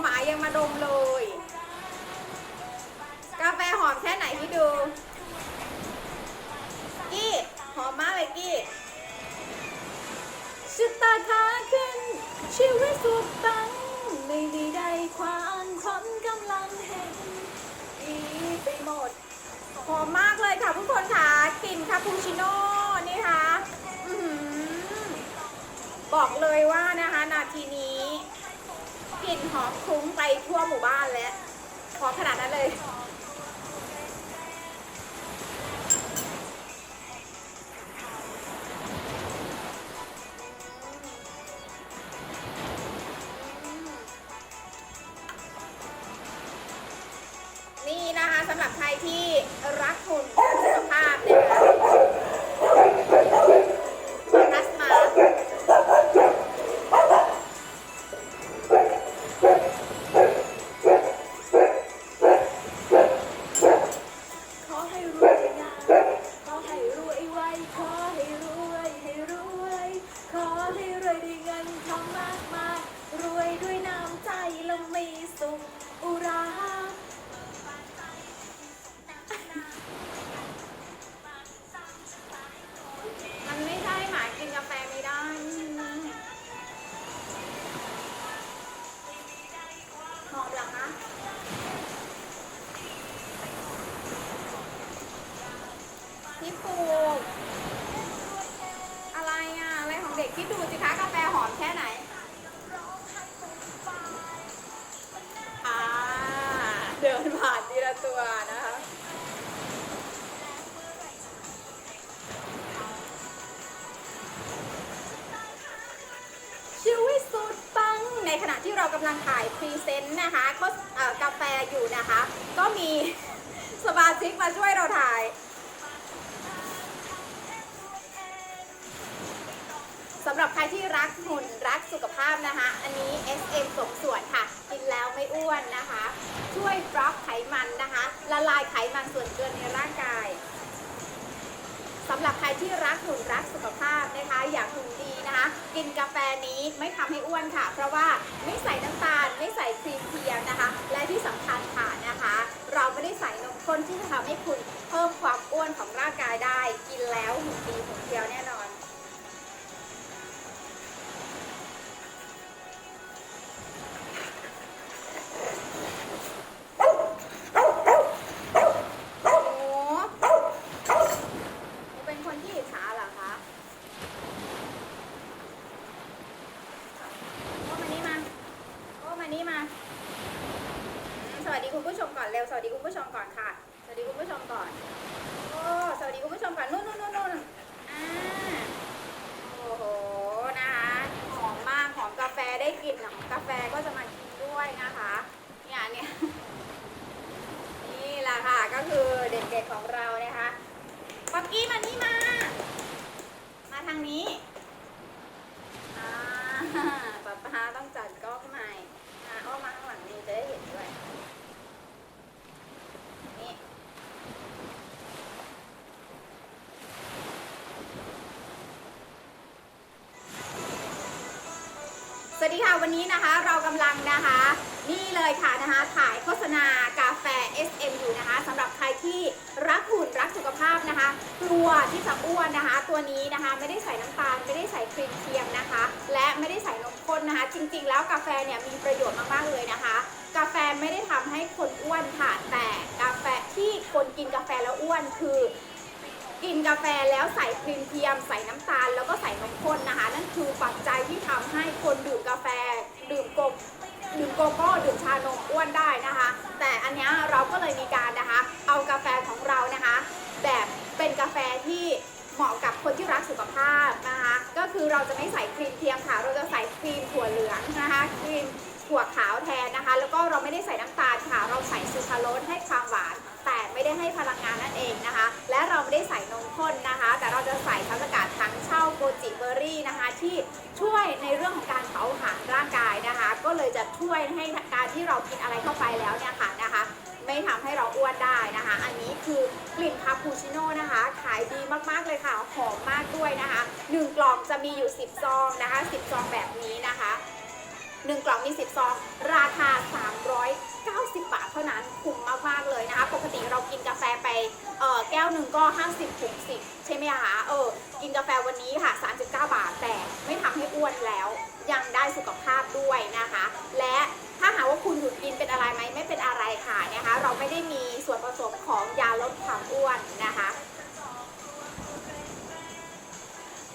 หมายังมาดมเลย กาแฟหอมแค่ไหนพี่ดู กี้หอมมากเลยกี้ชุดตาขาขึ้น ชีวิตสุดปัง ไม่ได้ได้ความคนกำลังเห็นดีไปหมด หอมมากเลยค่ะทุกคนค่ะกลิ่นคาปูชิโน่นี่ค่ะอบอกเลยว่านะคะ นาทีนี้ ลิ่นหอมคลุ้งไปทั่วหมู่บ้านแล้วหอมขนาดนั้นเลยนี่นะคะสำหรับใครที่รักหุ่น กำลังถ่ายพรีเซนต์นะคะก็เอ่อกาแฟอยู่นะคะ ก็มีสมาชิกมาช่วยเราถ่าย สำหรับใครที่รักหุ่นรักสุขภาพนะคะ อันนี้ SM สมส่วนค่ะ กินแล้วไม่อ้วนนะคะ ช่วยบล็อกไขมันนะคะ ละลายไขมันส่วนเกินในร่างกาย สำหรับใครที่รักหุ่นรักสุขภาพนะคะ อยากหุ่นดีนะคะ กินกาแฟนี้ไม่ทำให้อ้วนค่ะ เพราะว่าไม่ใส่น้ำตาล ไม่ใส่ครีมเทียมนะคะ และที่สำคัญค่ะนะคะ เราไม่ได้ใส่นมข้นที่จะทำให้คุณเพิ่มความอ้วนของร่างกายได้ กินแล้วหุ่นดีหุ่นเทียวแน่นอน ผู้ชมก่อนค่ะ สวัสดีคุณผู้ชมก่อน โอ้ สวัสดีคุณผู้ชมก่อน นู่นนู่นนู่นนู่นอ่า โอ้โห นะคะ หอมมาก หอมกาแฟได้กลิ่นของกาแฟก็จะมากินด้วยนะคะ เนี่ยเนี่ยนี่แหละค่ะ ก็คือเด็กๆของเรานะคะปักกี้มานี่มา มาทางนี้ อ่าป๊าป๊าต้องจัดกล้องใหม่อ่าอ้อมมาข้างหลังนี้จะได้เห็นด้วยนี่ส วัสดีค่ะวันนี้นะคะเรากำลังนะคะ นี่เลยค่ะนะคะถ่ายโฆษณากาแฟ SM อยู่นะคะสำหรับใครที่รักหุ่นรักสุขภาพนะคะ กลัวที่จะอ้วนนะคะ ตัวนี้นะคะไม่ได้ใส่น้ำตาลไม่ได้ใส่ครีมเทียมนะคะ และไม่ได้ใส่นมข้นนะคะ จริง ๆ แล้วกาแฟเนี่ยมีประโยชน์มากๆเลยนะคะ กาแฟไม่ได้ทำให้คนอ้วนค่ะแต่กาแฟที่คนกินกาแฟแล้วอ้วนคือ กินกาแฟแล้วใส่ครีมเทียม ใส่น้ำตาล แล้วก็ใส่นมข้นนะคะ นั่นคือปัจจัยที่ทำให้คนดื่มกาแฟ ดื่มโกดื่มโกโก้ดื่มชานมอ้วนได้นะคะ แต่อันนี้เราก็เลยมีการนะคะ เอากาแฟของเรานะคะ แบบเป็นกาแฟที่เหมาะกับคนที่รักสุขภาพนะคะ ก็คือเราจะไม่ใส่ครีมเทียมค่ะ เราจะใส่ครีมถั่วเหลืองนะคะ ครีมถั่วขาวแทนนะคะ แล้วก็เราไม่ได้ใส่น้ำตาลค่ะ เราใส่ซูคราโรสให้ความหวาน ช่วยในเรื่องของการเผาผลาญร่างกายนะคะ ก็เลยจะช่วยให้การที่เรากินอะไรเข้าไปแล้วเนี่ยค่ะนะคะ ไม่ทำให้เราอ้วนได้นะคะ อันนี้คือกลิ่นคาปูชิโน่นะคะ ขายดีมากๆเลยค่ะหอมมากด้วยนะคะ 1 กล่องจะมีอยู่ 10 ซองนะคะ 10 ซองแบบนี้นะคะ 1 กล่องมี 10 ซอง ราคา 90 บาทเท่านั้นคุ้มมากๆเลยนะคะ ปกติเรากินกาแฟไปเอ่อแก้วหนึ่งก็ 50 60 ใช่ไหมคะเออกินกาแฟวันนี้ค่ะ 39 บาทแต่ไม่ทำให้อ้วนแล้ว ยังได้สุขภาพด้วยนะคะ และถ้าหากว่าคุณหยุดกินเป็นอะไรไหมไม่เป็นอะไรค่ะนะคะ เราไม่ได้มีส่วนผสมของยาลดความอ้วนนะคะ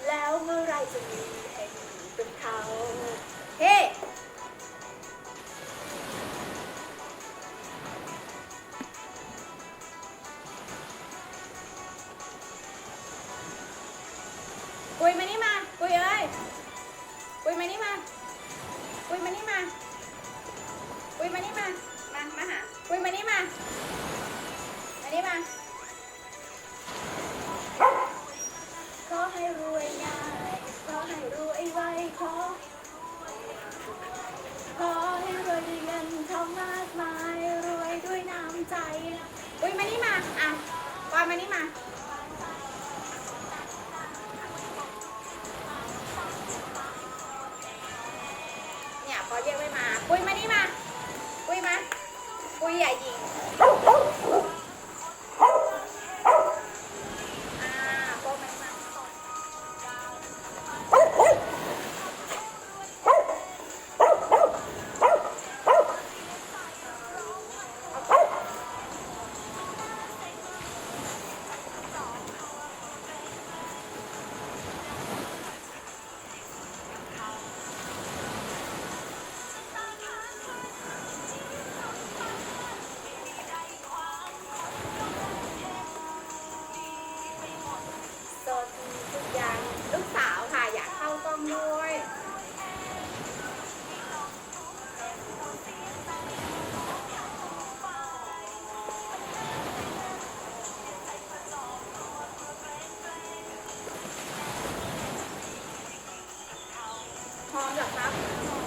แล้วเมื่อไรจะมี หาปุยมานี่มา มานี่มา ขอให้รวยง่ายขอให้รวยไวขอ ขอให้รวยด้วยเงินทองมากมาย รวยด้วยน้ำใจ อุ้ยมานี่มา อะปอยมานี่มา พร้อมหรอครับ